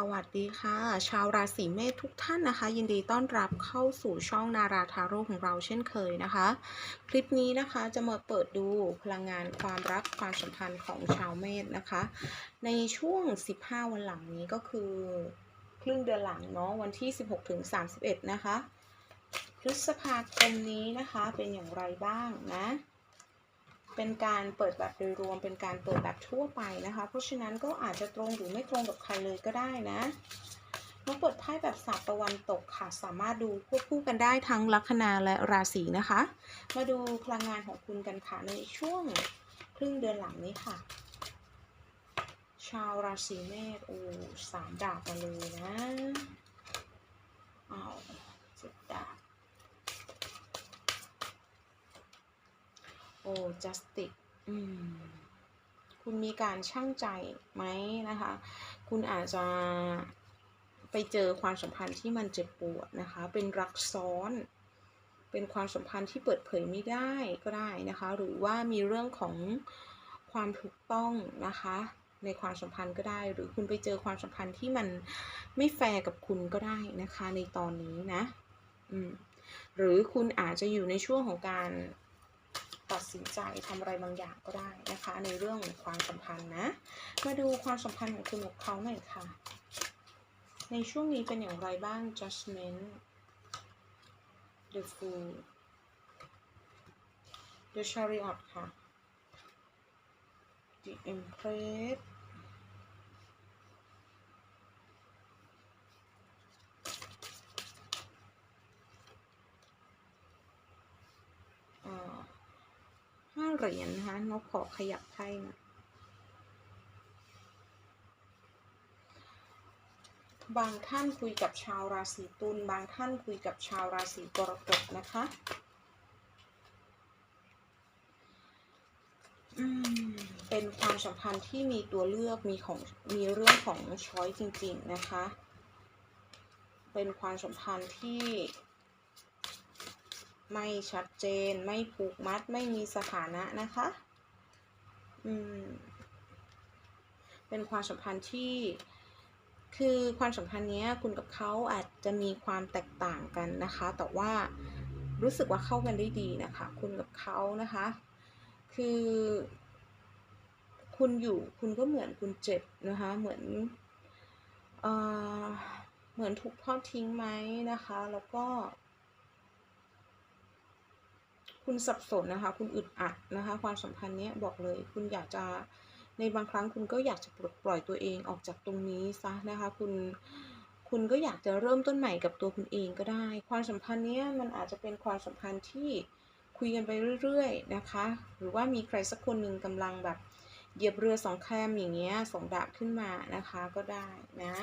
สวัสดีค่ะ ชาวราศีเมษทุกท่านนะคะ ยินดีต้อนรับเข้าสู่ช่องนาราทาโร่ของเราเช่นเคยนะคะ คลิปนี้นะคะจะมาเปิดดูพลังงานความรักความสัมพันธ์ของชาวเมษนะคะ ในช่วง 15 วันหลังนี้ก็คือ ครึ่งเดือนหลังเนาะวันที่ 16ถึง31 นะคะพฤษภาคมนี้นะคะเป็นอย่างไรบ้างนะ เป็นการเปิดแบบโดยรวม เป็นการเปิดแบบทั่วไปนะคะ เพราะฉะนั้นก็อาจจะตรงหรือไม่ตรงกับใครเลยก็ได้นะมาเปิดไพ่แบบศาสตร์ตะวันตกค่ะ สามารถดูควบคู่กันได้ทั้งลัคนาและราศีนะคะ มาดูพลังงานของคุณกันค่ะในช่วงครึ่งเดือนหลังนี้ค่ะ ชาวราศีเมษโอ้สามดาบมาเลยนะอ้าวจ็ดดาบ โอ้ justice คุณมีการช่างใจไหมนะคะ คุณอาจจะไปเจอความสัมพันธ์ที่มันเจ็บปวดนะคะ เป็นรักซ้อน เป็นความสัมพันธ์ที่เปิดเผยไม่ได้ก็ได้นะคะ หรือว่ามีเรื่องของความถูกต้องนะคะในความสัมพันธ์ก็ได้ หรือคุณไปเจอความสัมพันธ์ที่มันไม่แฟร์กับคุณก็ได้นะคะ ในตอนนี้นะ อืม หรือคุณอาจจะอยู่ในช่วงของการ ตัดสินใจทำอะไรบางอย่างก็ได้นะคะ ในเรื่องของความสัมพันธ์นะ มาดูความสัมพันธ์ของคุณกับเขาหน่อยค่ะ ในช่วงนี้เป็นอย่างไรบ้าง judgment the fool the chariot ค่ะ the empress อ่า ห้า เหรียญนะคะนกขอขยับไพ่นะบางท่านคุยกับชาวราศีตุลบางท่านคุยกับชาวราศีกรกฎนะคะเป็นความสัมพันธ์ที่มีตัวเลือกมีของมีเรื่องของช้อยจริง ๆ นะคะ เป็นความสัมพันธ์ที่ ไม่ชัดเจน ไม่ผูกมัด ไม่มีสถานะนะคะ อืม เป็นความสัมพันธ์ที่ คือความสัมพันธ์เนี้ยคุณกับเขาอาจจะมีความแตกต่างกันนะคะ แต่ว่ารู้สึกว่าเข้ากันได้ดีนะคะ คุณกับเขานะคะ คือ คุณอยู่คุณก็เหมือนคุณเจ็บนะคะ เหมือนเอ่อเหมือนถูกทอดทิ้งไหมนะคะ แล้วก็ คุณสับสนนะคะ คุณอึดอัดนะคะ ความสัมพันธ์เนี้ยบอกเลย คุณอยากจะในบางครั้งคุณก็อยากจะปลดปล่อยตัวเองออกจากตรงนี้ซะนะคะ คุณคุณก็อยากจะเริ่มต้นใหม่กับตัวคุณเองก็ได้ ความสัมพันธ์เนี้ยมันอาจจะเป็นความสัมพันธ์ที่คุยกันไปเรื่อยๆนะคะ หรือว่ามีใครสักคนหนึ่งกำลังแบบเหยียบเรือสองแคมอย่างเงี้ยสองดาบขึ้นมานะคะก็ได้นะ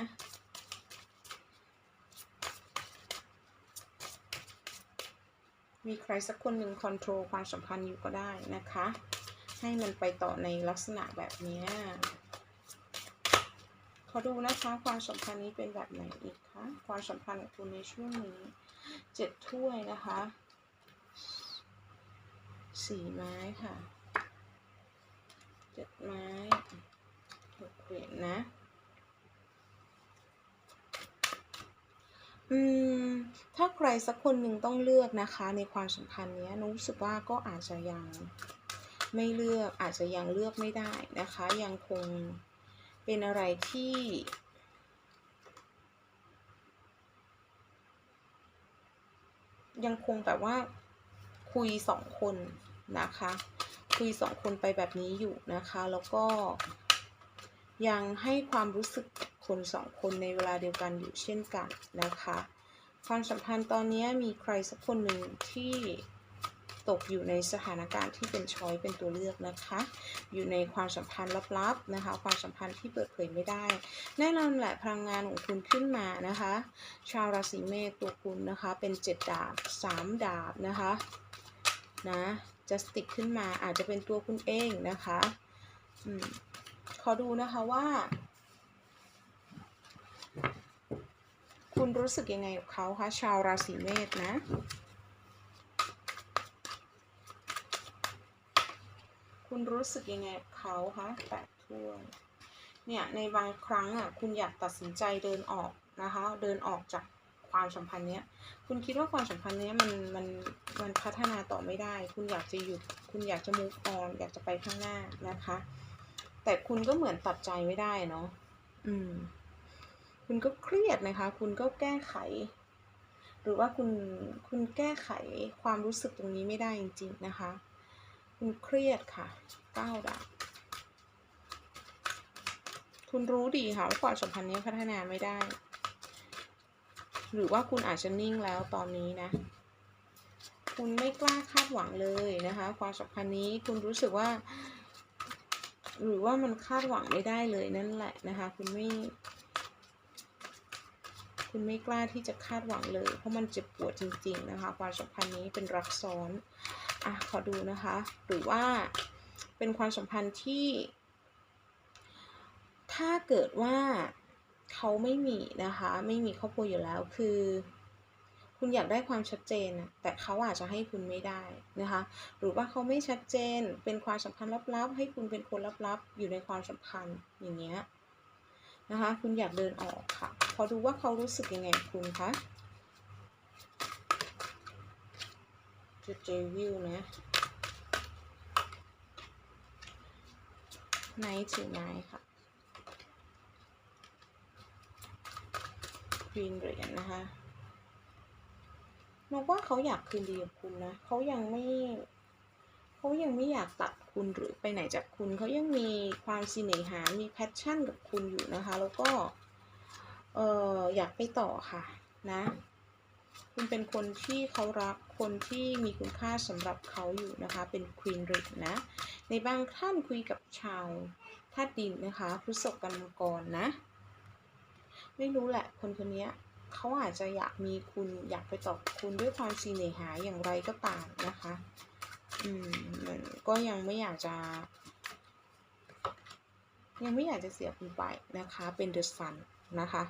มีใครสักคนหนึ่งคอนโทรลความสัมพันธ์อยู่ก็ได้นะคะ ให้มันไปต่อในลักษณะแบบนี้ขอดูนะคะความสัมพันธ์นี้เป็นแบบไหนอีกคะความสัมพันธ์ของคุณในช่วงนี้เจ็ดถ้วยนะคะสี่ไม้ค่ะเจ็ดไม้หกเหรียญนะ อืม ถ้าใครสักคนหนึ่งต้องเลือกนะคะ ในความสัมพันธ์เนี้ยนุรู้สึกว่าก็อาจจะยังไม่เลือกอาจจะยังเลือกไม่ได้นะคะ ยังคงเป็นอะไรที่ยังคงแบบว่าคุยสองคนนะคะ คุยสองคนไปแบบนี้อยู่นะคะ แล้วก็ยังให้ความรู้สึก คนสองคนในเวลาเดียวกันอยู่เช่นกันนะคะ ความสัมพันธ์ตอนนี้มีใครสักคนหนึ่งที่ตกอยู่ในสถานการณ์ที่เป็นช้อยเป็นตัวเลือกนะคะ อยู่ในความสัมพันธ์ลับๆนะคะ ความสัมพันธ์ที่เปิดเผยไม่ได้ แน่นอนแหละพลังงานของคุณขึ้นมานะคะ ชาวราศีเมษตัวคุณนะคะ เป็นเจ็ดดาบสามดาบนะคะนะจะสติกขึ้นมาอาจจะเป็นตัวคุณเองนะคะ อืม ขอดูนะคะว่า คุณรู้สึกยังไงกับเขาคะชาวราศีเมษนะคุณรู้สึกยังไงกับเขาคะแปดถ้วยเนี่ยในบางครั้งอะคุณอยากตัดสินใจเดินออกนะคะ เดินออกจากความสัมพันธ์เนี้ย คุณคิดว่าความสัมพันธ์เนี้ยมันมันมันพัฒนาต่อไม่ได้ คุณอยากจะหยุด คุณอยากจะ move on อยากจะไปข้างหน้านะคะ แต่คุณก็เหมือนตัดใจไม่ได้เนาะ อืม คุณก็เครียดนะคะ คุณก็แก้ไข หรือว่าคุณคุณแก้ไขความรู้สึกตรงนี้ไม่ได้จริง ๆ นะคะ คุณเครียดค่ะเก้าดาบคุณรู้ดีค่ะว่าความสัมพันธ์นี้พัฒนาไม่ได้ หรือว่าคุณอาจจะนิ่งแล้วตอนนี้นะ คุณไม่กล้าคาดหวังเลยนะคะ ความสัมพันธ์นี้คุณรู้สึกว่า หรือว่ามันคาดหวังไม่ได้เลยนั่นแหละนะคะ คุณไม่ คุณไม่กล้าที่จะคาดหวังเลย เพราะมันเจ็บปวดจริง ๆ นะคะ ความสัมพันธ์นี้เป็นรักซ้อนอะขอดูนะคะ หรือว่าเป็นความสัมพันธ์ที่ ถ้าเกิดว่าเขาไม่มีนะคะ ไม่มีครอบครัวอยู่แล้วคือ คุณอยากได้ความชัดเจน แต่เขาอาจจะให้คุณไม่ได้นะคะ หรือว่าเขาไม่ชัดเจนเป็นความสัมพันธ์ลับๆ ให้คุณเป็นคนลับๆ อยู่ในความสัมพันธ์อย่างเงี้ย นะคะ คุณอยากเดินออกค่ะ พอดูว่าเขารู้สึกยังไงคุณคะจะเจวิวนะไนท์ถึงไนท์ค่ะควีนเหรียญนะคะนกว่าเขาอยากคืนดีกับคุณนะ เขายังไม่ เขายังไม่อยากตัดคุณหรือไปไหนจากคุณเขายังมีความสิเนหา มีแพชชั่นกับคุณอยู่นะคะ แล้วก็เอออยากไปต่อค่ะนะ คุณเป็นคนที่เขารักคนที่มีคุณค่าสำหรับเขาอยู่นะคะ เป็นควีนริกนะ ในบางท่านคุยกับชาวธาตุดินนะคะพฤษภกันมังกรนะ ไม่รู้แหละ คนคนนี้เขาอาจจะอยากมีคุณอยากไปตอบคุณด้วยความซีเนหาอย่างไรก็ตามนะคะ อืมมันก็ยังไม่อยากจะ ยังไม่อยากจะเสียคุณไปนะคะ เป็นเดอะซันนะคะ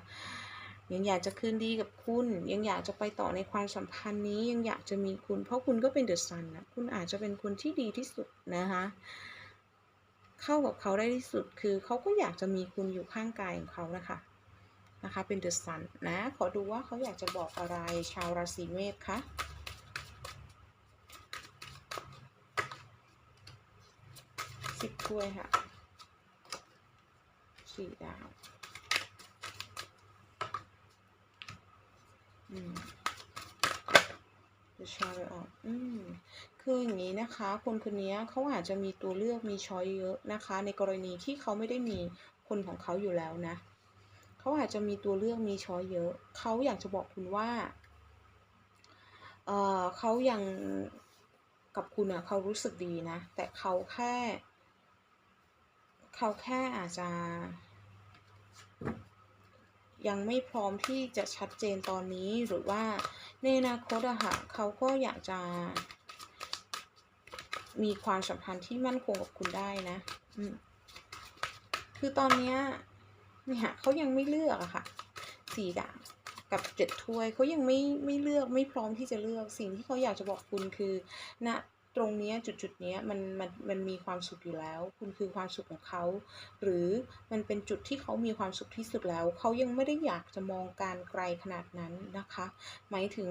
ยังอยากจะคืนดีกับคุณ ยังอยากจะไปต่อในความสัมพันธ์นี้ยังอยากจะมีคุณ เพราะคุณก็เป็นเดอะซันนะคุณอาจจะเป็นคนที่ดีที่สุดนะคะเข้ากับเขาได้ที่สุดคือเขาก็อยากจะมีคุณอยู่ข้างกายของเขานะคะนะคะ เป็นเดอะซันนะ ขอดูว่าเขาอยากจะบอกอะไรชาวราศีเมษคะ สิบถ้วยค่ะสี่ดาวอืม The Chariot อืม คืออย่างนี้นะคะ คนคนนี้เขาอาจจะมีตัวเลือกมีช้อยเยอะนะคะ ในกรณีที่เขาไม่ได้มีคนของเขาอยู่แล้วนะ เขาอาจจะมีตัวเลือกมีช้อยเยอะ เขาอยากจะบอกคุณว่า เออเขายังกับคุณอะเขารู้สึกดีนะ แต่เขาแค่ เขาแค่อาจจะ ยังไม่พร้อมที่จะชัดเจนตอนนี้หรือว่าในอนาคตอะค่ะเขาก็อยากจะ มีความสัมพันธ์ที่มั่นคงกับคุณได้นะ อืมคือตอนเนี้ยเนี่ยเขายังไม่เลือกอะค่ะสี่ดาบกับเจ็ดถ้วยเขายังไม่ไม่เลือกไม่พร้อมที่จะเลือกสิ่งที่เขาอยากจะบอกคุณคือณนะ ตรงนี้จุดจุดนี้มันมันมันมีความสุขอยู่แล้ว คุณคือความสุขของเขา หรือมันเป็นจุดที่เขามีความสุขที่สุดแล้ว เขายังไม่ได้อยากจะมองการไกลขนาดนั้นนะคะ หมายถึง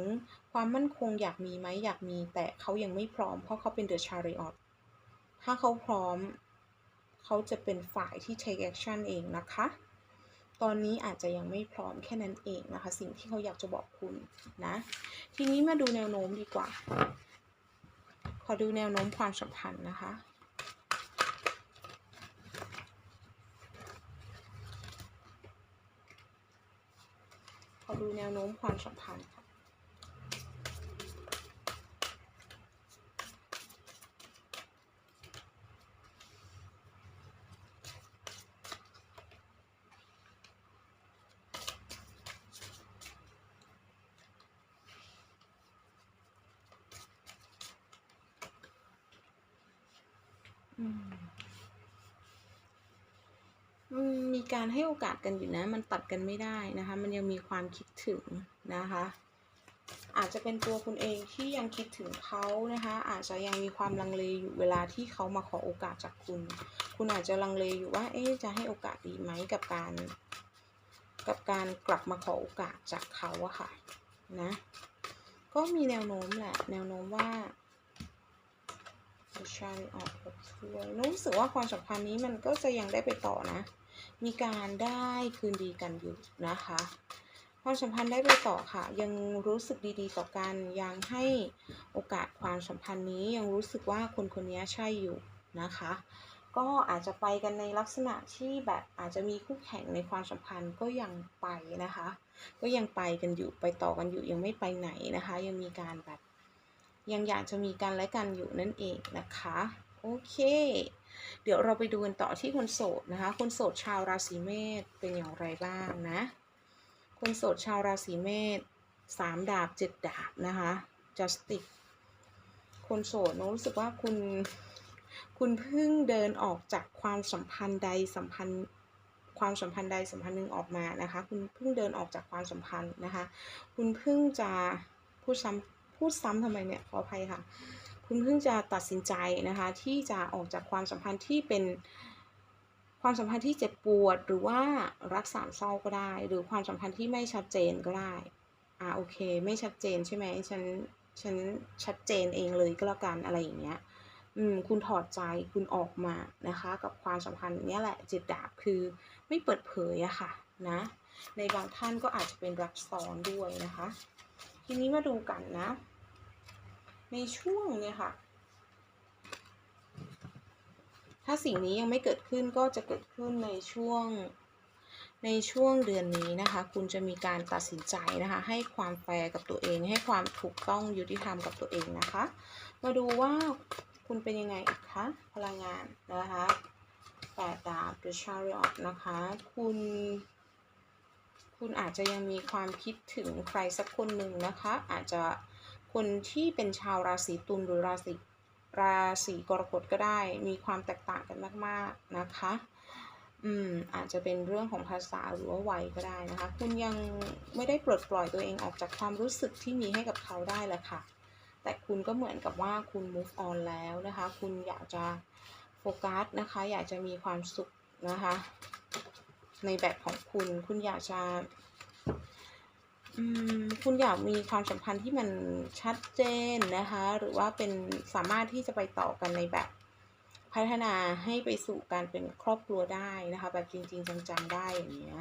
ความมั่นคงอยากมีไหมอยากมี แต่เขายังไม่พร้อมเพราะเขาเป็นเดอะชาริออตถ้าเขาพร้อม เขาจะเป็นฝ่ายที่ take action เองนะคะ ตอนนี้อาจจะยังไม่พร้อมแค่นั้นเองนะคะ สิ่งที่เขาอยากจะบอกคุณนะ ทีนี้มาดูแนวโน้มดีกว่า อดูแนวโน้มความสัมพันธ์นะคะ ขอดูแนวโน้มความสัมพันธ์ค่ะ มีการให้โอกาสกันอยู่นะ มันตัดกันไม่ได้นะคะ มันยังมีความคิดถึงนะคะ อาจจะเป็นตัวคุณเองที่ยังคิดถึงเขานะคะ อาจจะยังมีความลังเลอยู่เวลาที่เขามาขอโอกาสจากคุณ คุณอาจจะลังเลอยู่ว่า เอ๊จะให้โอกาสดีไหมกับการ กับการกลับมาขอโอกาสจากเขาอะค่ะ นะ ก็มีแนวโน้มแหละ แนวโน้มว่า ชาริออกกับถ้วยรู้สึกว่าความสัมพันธ์นี้มันก็จะยังได้ไปต่อนะ มีการได้คืนดีกันอยู่นะคะ ความสัมพันธ์ได้ไปต่อค่ะ ยังรู้สึกดีๆ ต่อกัน ยังให้โอกาสความสัมพันธ์นี้ยังรู้สึกว่าคนคนนี้ใช่อยู่นะคะ ก็อาจจะไปกันในลักษณะที่แบบอาจจะมีคู่แข่งในความสัมพันธ์ก็ยังไปนะคะ ก็ยังไปกันอยู่ไปต่อกันอยู่ยังไม่ไปไหนนะคะ ยังมีการแบบ ยังอยากจะมีกันและกันอยู่นั่นเองนะคะ โอเค เดี๋ยวเราไปดูกันต่อที่คนโสดนะคะ คนโสดชาวราศีเมษเป็นอย่างไรบ้างนะ คนโสดชาวราศีเมษสามดาบเจ็ดดาบนะคะ justice คนโสดนรู้สึกว่าคุณคุณเพิ่งเดินออกจากความสัมพันธ์ใดสัมพันธ์ความสัมพันธ์ใดสัมพันธ์หนึ่งออกมานะคะ คุณเพิ่งเดินออกจากความสัมพันธ์นะคะ คุณเพิ่งจะพูดซ้ำ พูดซ้ำทำไมเนี่ยขออภัยค่ะ คุณเพิ่งจะตัดสินใจนะคะที่จะออกจากความสัมพันธ์ที่เป็นความสัมพันธ์ที่เจ็บปวดหรือว่ารักสามเศร้าก็ได้ หรือความสัมพันธ์ที่ไม่ชัดเจนก็ได้อ่าโอเค ไม่ชัดเจนใช่ไหมฉันฉันชัดเจนเองเลยก็แล้วกันอะไรอย่างเงี้ยอืมคุณถอดใจคุณออกมานะคะ กับความสัมพันธ์เนี้ยแหละเจ็ดดาบคือไม่เปิดเผยอะค่ะนะ ในบางท่านก็อาจจะเป็นรักซ้อนด้วยนะคะ ทีนี้มาดูกันนะ ในช่วงเนี่ยค่ะ ถ้าสิ่งนี้ยังไม่เกิดขึ้นก็จะเกิดขึ้นในช่วงในช่วงเดือนนี้นะคะ คุณจะมีการตัดสินใจนะคะ ให้ความแฟร์กับตัวเอง ให้ความถูกต้องยุติธรรมกับตัวเองนะคะ มาดูว่าคุณเป็นยังไงอีกคะพลังงานนะคะแปดดาบ The Chariot นะคะ คุณ คุณอาจจะยังมีความคิดถึงใครสักคนหนึ่งนะคะ อาจจะ คนที่เป็นชาวราศีตุลหรือราศีราศีกรกฎก็ได้มีความแตกต่างกันมาก ๆ นะคะ อืมอาจจะเป็นเรื่องของภาษาหรือว่าวัยก็ได้นะคะ คุณยังไม่ได้ปลดปล่อยตัวเองออกจากความรู้สึกที่มีให้กับเขาได้แหละค่ะ แต่คุณก็เหมือนกับว่าคุณ move on แล้วนะคะ คุณอยากจะโฟกัสนะคะ อยากจะมีความสุขนะคะ ในแบบของคุณ คุณอยากจะ คุณอยากมีความสัมพันธ์ที่มันชัดเจนนะคะ หรือว่าเป็นสามารถที่จะไปต่อกันในแบบพัฒนาให้ไปสู่การเป็นครอบครัวได้นะคะ แบบจริง ๆ จังๆได้อย่างเงี้ย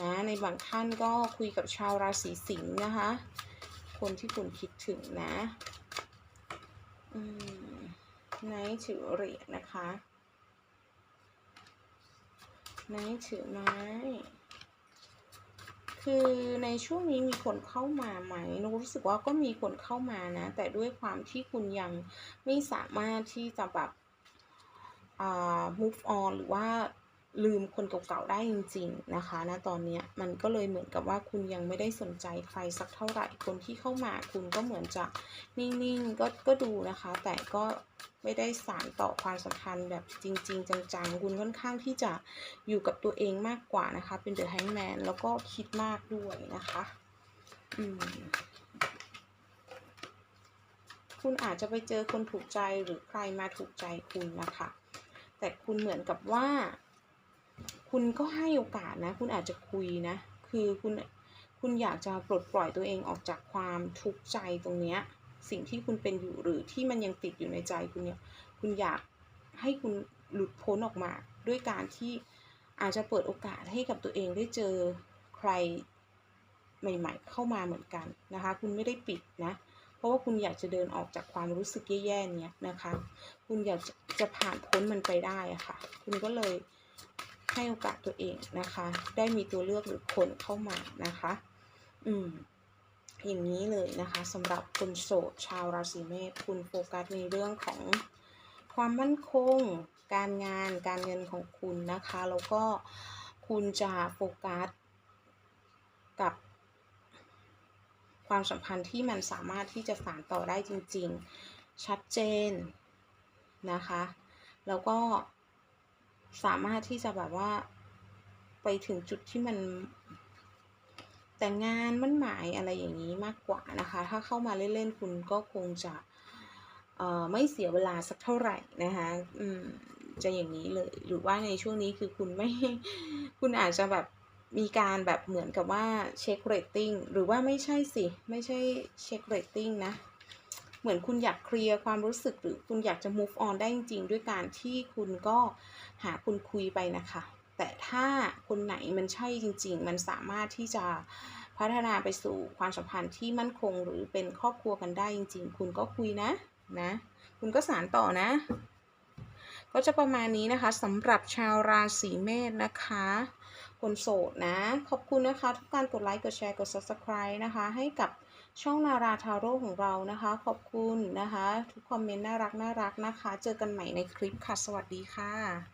นะในบางท่านก็คุยกับชาวราศีสิงห์นะคะ คนที่คุณคิดถึงนะอืมนท์ถือเหรียญนะคะไนท์ถือไม้ คือในช่วงนี้มีคนเข้ามาไหมนกรู้สึกว่าก็มีคนเข้ามานะ แต่ด้วยความที่คุณยังไม่สามารถที่จะแบบอ่า move on หรือว่า ลืมคนเก่าๆได้จริง ๆ นะคะณตอนนี้มันก็เลยเหมือนกับว่าคุณยังไม่ได้สนใจใครสักเท่าไหร่คนที่เข้ามาคุณก็เหมือนจะนิ่งๆก็ก็ดูนะคะ แต่ก็ไม่ได้สานต่อความสัมพันธ์แบบจริง ๆ จังๆ คุณค่อนข้างที่จะอยู่กับตัวเองมากกว่านะคะ เป็นเดอะแฮงแมนแล้วก็คิดมากด้วยนะคะอืมคุณอาจจะไปเจอคนถูกใจหรือใครมาถูกใจคุณนะคะ แต่คุณเหมือนกับว่า คุณก็ให้โอกาสนะ คุณอาจจะคุยนะ คือคุณคุณอยากจะปลดปล่อยตัวเองออกจากความทุกข์ใจตรงเนี้ย สิ่งที่คุณเป็นอยู่หรือที่มันยังติดอยู่ในใจคุณเนี่ย คุณอยากให้คุณหลุดพ้นออกมา ด้วยการที่อาจจะเปิดโอกาสให้กับตัวเองได้เจอใครใหม่ ๆ เข้ามาเหมือนกันนะคะ คุณไม่ได้ปิดนะ เพราะว่าคุณอยากจะเดินออกจากความรู้สึกแย่ๆเนี้ยนะคะ คุณอยากจะผ่านพ้นมันไปได้ะค่ะ คุณก็เลย ให้โอกาสตัวเองนะคะ ได้มีตัวเลือกหรือคนเข้ามานะคะ อืมอย่างนี้เลยนะคะสำหรับคนโสดชาวราศีเมษคุณโฟกัสในเรื่องของความมั่นคง การงานการเงินของคุณนะคะ แล้วก็คุณจะโฟกัสกับความสัมพันธ์ที่มันสามารถที่จะสานต่อได้จริง ๆ ชัดเจนนะคะ แล้วก็ สามารถที่จะแบบว่า ไปถึงจุดที่มัน แต่งงานมั่นหมายอะไรอย่างนี้มากกว่านะคะ ถ้าเข้ามาเล่นๆคุณก็คงจะไม่เสียเวลาสักเท่าไหร่นะคะจะอย่างนี้เลย หรือว่าในช่วงนี้คือคุณไม่ คุณอาจจะแบบมีการแบบเหมือนกับว่าเช็คเรตติ้ง หรือว่าไม่ใช่สิ ไม่ใช่เช็คเรตติ้งนะ เหมือนคุณอยากเคลียร์ความรู้สึกหรือคุณอยากจะ move on ได้จริงๆ ด้วยการที่คุณก็หาคุณคุยไปนะคะ แต่ถ้าคนไหนมันใช่จริง ๆ มันสามารถที่จะพัฒนาไปสู่ความสัมพันธ์ที่มั่นคง หรือเป็นครอบครัวกันได้จริง ๆ คุณก็คุยนะนะ คุณก็สานต่อนะ ก็จะประมาณนี้นะคะสำหรับชาวราศีเมษนะคะคนโสดนะ ขอบคุณนะคะ ทุกการกดไลค์ กดแชร์ กด subscribe นะคะ ให้กับ ช่องนาราทาโร่ของเรานะคะ ขอบคุณนะคะ ทุกคอมเมนต์น่ารักน่ารักนะคะ เจอกันใหม่ในคลิปค่ะ สวัสดีค่ะ